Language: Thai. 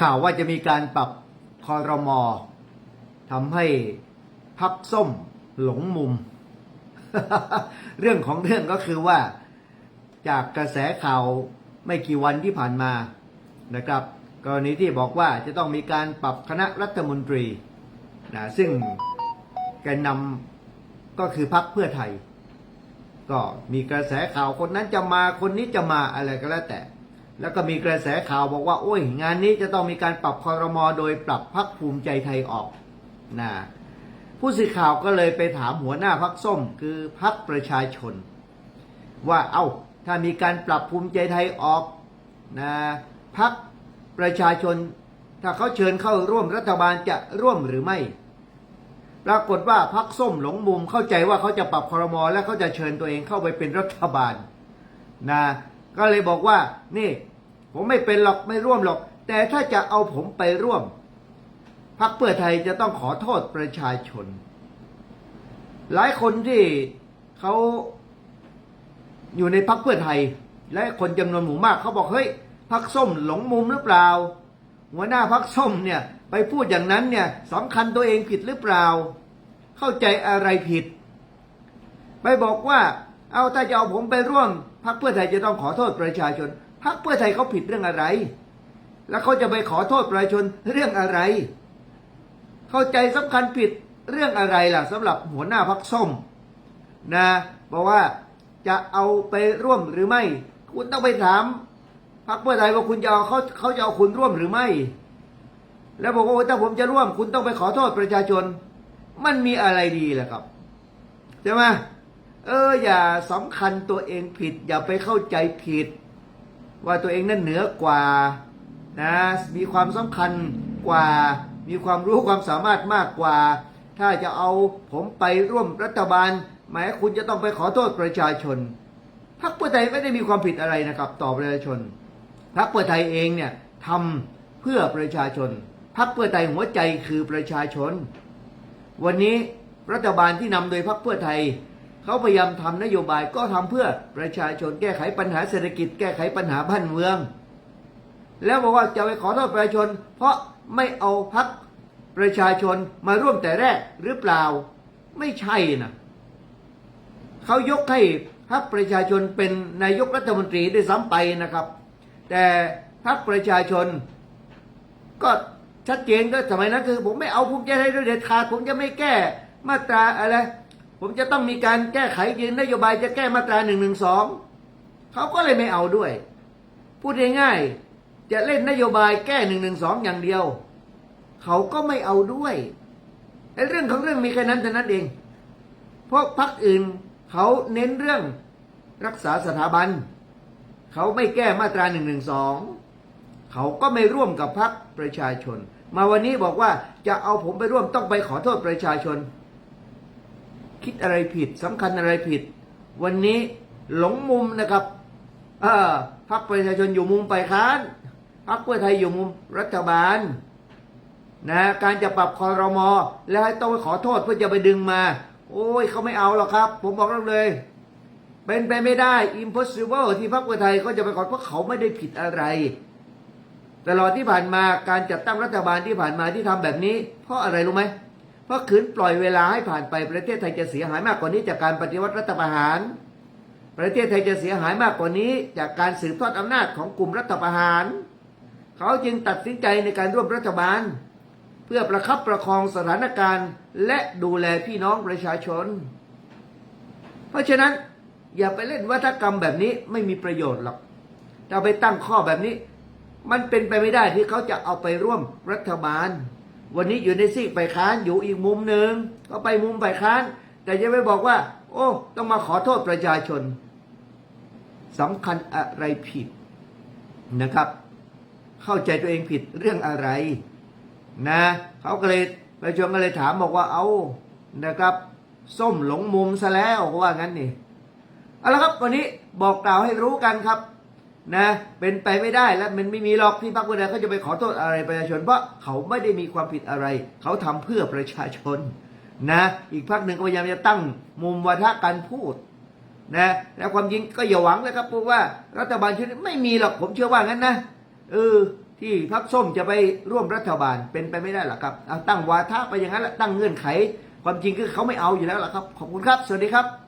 ข่าวว่าจะมีการปรับคอรมอทำให้พักส้มหลงมุม เรื่องของเรื่องก็คือว่าจากกระแสข่าวไม่กี่วันที่ผ่านมานะครับ กรณีที่บอกว่าจะต้องมีการปรับคณะรัฐมนตรีนะซึ่งแกนนำก็คือพักเพื่อไทย ก็มีกระแสข่าวคนนั้นจะมาคนนี้จะมาอะไรก็แล้วแต่ แล้วก็มีกระแสข่าวบอกว่าโอ้ย งานนี้จะต้องมีการปรับคอรมอโดยปรับพักภูมิใจไทยออกนะผู้สื่อข่าวก็เลยไปถามหัวหน้าพักส้ม คือพักประชาชน ว่าเอา้าถ้ามีการปรับภูมิใจไทยออกนะพักประชาชน ถ้าเขาเชิญเข้าร่วมรัฐบาลจะร่วมหรือไม่ปรากฏว่าพักส้มหลงมุมเข้าใจว่าเขาจะปรับคอรมอและเขาจะเชิญตัวเองเข้าไปเป็นรัฐบาลนะ ก็เลยบอกว่า นี่ ผมไม่เป็นหรอกไม่ร่วมหรอก แต่ถ้าจะเอาผมไปร่วมพักเพื่อไทยจะต้องขอโทษประชาชน หลายคนที่เขาอยู่ในพักเพื่อไทย และคนจำนวนหมู่มากเขาบอกเฮ้ยพักส้มหลงมุมหรือเปล่า หัวหน้าพักส้มเนี่ย ไปพูดอย่างนั้นเนี่ยสำคัญตัวเองผิดหรือเปล่า เข้าใจอะไรผิด ไปบอกว่า เอาถ้าจะเอาผมไปร่วม พักเพื่อไทยจะต้องขอโทษประชาชนพักเพื่อไทยเขาผิดเรื่องอะไร แล้วเขาจะไปขอโทษประชาชนเรื่องอะไร เข้าใจสำคัญผิดเรื่องอะไรล่ะสำหรับหัวหน้าพักส้มนะบอกว่าจะเอาไปร่วมหรือไม่ คุณต้องไปถามพรรคเพื่อไทยว่าคุณจะเอาเขาเขาจะเอาคุณร่วมหรือไม่ แล้วบอกว่าถ้าผมจะร่วม คุณต้องไปขอโทษประชาชน มันมีอะไรดีล่ะครับใช่ไหม เออ อย่าสำคัญตัวเองผิด อย่าไปเข้าใจผิด ว่าตัวเองนั้นเหนือกว่านะมีความสำคัญกว่า มีความรู้ความสามารถมากกว่า ถ้าจะเอาผมไปร่วมรัฐบาลหมายคุณจะต้องไปขอโทษประชาชนพรรคเพื่อไทยไม่ได้มีความผิดอะไรนะครับ ต่อประชาชนพรรคเพื่อไทยเองเนี่ยทำเพื่อประชาชนพรรคเพื่อไทยหัวใจคือประชาชน วันนี้รัฐบาลที่นำโดยพรรคเพื่อไทย เขาพยายามทำนโยบายก็ทำเพื่อประชาชนแก้ไขปัญหาเศรษฐกิจ แก้ไขปัญหาบ้านเมือง แล้วบอกว่าจะไปขอโทษประชาชน เพราะไม่เอาพรรคประชาชนมาร่วมแต่แรกหรือเปล่า ไม่ใช่นะเขายกให้พรรคประชาชนเป็นนายกรัฐมนตรีได้ซ้ำไปนะครับ แต่พรรคประชาชน ก็ชัดเจนก็สมัยนั้นคือ ผมไม่เอาภูมิใจไทยด้วยเด็ดขาดผมจะไม่แก้มาตราอะไร ผมจะต้องมีการแก้ไขยืนนโยบายจะแก้มาตราหนึ่งหนึ่งสองเขาก็เลยไม่เอาด้วย พูดง่ายๆจะเล่นนโยบายแก้หนึ่งหนึ่งสองอย่างเดียว เขาก็ไม่เอาด้วยไอ้เรื่องของเรื่องมีแค่นั้นเท่านั้นเองเพราะพรรคอื่นเขาเน้นเรื่องรักษาสถาบัน เขาไม่แก้มาตราหนึ่งหนึ่งสองเขาก็ไม่ร่วมกับพรรคประชาชน มาวันนี้บอกว่าจะเอาผมไปร่วมต้องไปขอโทษประชาชน คิดอะไรผิดสำคัญอะไรผิด วันนี้หลงมุมนะครับเออพรรคประชาชนอยู่มุมไปค้านพรรคเพื่อไทยอยู่มุมรัฐบาลนะการจะปรับคอรมอแล้วให้ต้องไปขอโทษเพื่อจะไปดึงมา โอ้ยเขาไม่เอาหรอกครับ ผมบอกเลย เป็นไปไม่ได้ impossible ที่พรรคเพื่อไทยเขาจะไปขอเพราะเขาไม่ได้ผิดอะไรตลอดที่ผ่านมาการจัดตั้งรัฐบาลที่ผ่านมาที่ทำแบบนี้ เพราะอะไรรู้ไหม เพราะขืนปล่อยเวลาให้ผ่านไปประเทศไทยจะเสียหายมากกว่านี้จากการปฏิวัติรัฐประหาร ประเทศไทยจะเสียหายมากกว่านี้ จากการสืบทอดอำนาจของกลุ่มรัฐประหาร เขาจึงตัดสินใจในการร่วมรัฐบาล เพื่อประคับประคองสถานการณ์และดูแลพี่น้องประชาชน เพราะฉะนั้นอย่าไปเล่นวัฒกรรมแบบนี้ไม่มีประโยชน์หรอกถ้าไปตั้งข้อแบบนี้ มันเป็นไปไม่ได้ที่เขาจะเอาไปร่วมรัฐบาล วันนี้อยู่ในซีกฝ่ายค้านอยู่อีกมุมหนึ่งก็ไปมุมฝ่ายค้าน แต่จะไปบอกว่า โอ้ ต้องมาขอโทษประชาชนสำคัญอะไรผิดนะครับ เข้าใจตัวเองผิดเรื่องอะไร นะเขาก็เลยประชาชนก็เลยถามบอกว่าเอานะครับ ส้มหลงมุมซะแล้วว่างั้นนี่เอาละครับวันนี้บอกกล่าวให้รู้กันครับ นะเป็นไปไม่ได้และมันไม่มีหรอกที่พรรคเพื่อไทยเขาจะไปขอโทษอะไรประชาชน เพราะเขาไม่ได้มีความผิดอะไร เขาทำเพื่อประชาชนนะอีกพรรคหนึ่งก็พยายามจะตั้งมุมวาทะการพูดนะแล้วความจริงก็อย่าหวังเลยครับเพราะว่ารัฐบาลชุดนี้ไม่มีหรอกผมเชื่อว่างั้นนะเออที่พักส้มจะไปร่วมรัฐบาลเป็นไปไม่ได้หรอกครับเอาตั้งวาทะไปอย่างนั้นแหละตั้งเงื่อนไข ความจริงคือเขาไม่เอาอยู่แล้วล่ะครับขอบคุณครับ สวัสดีครับ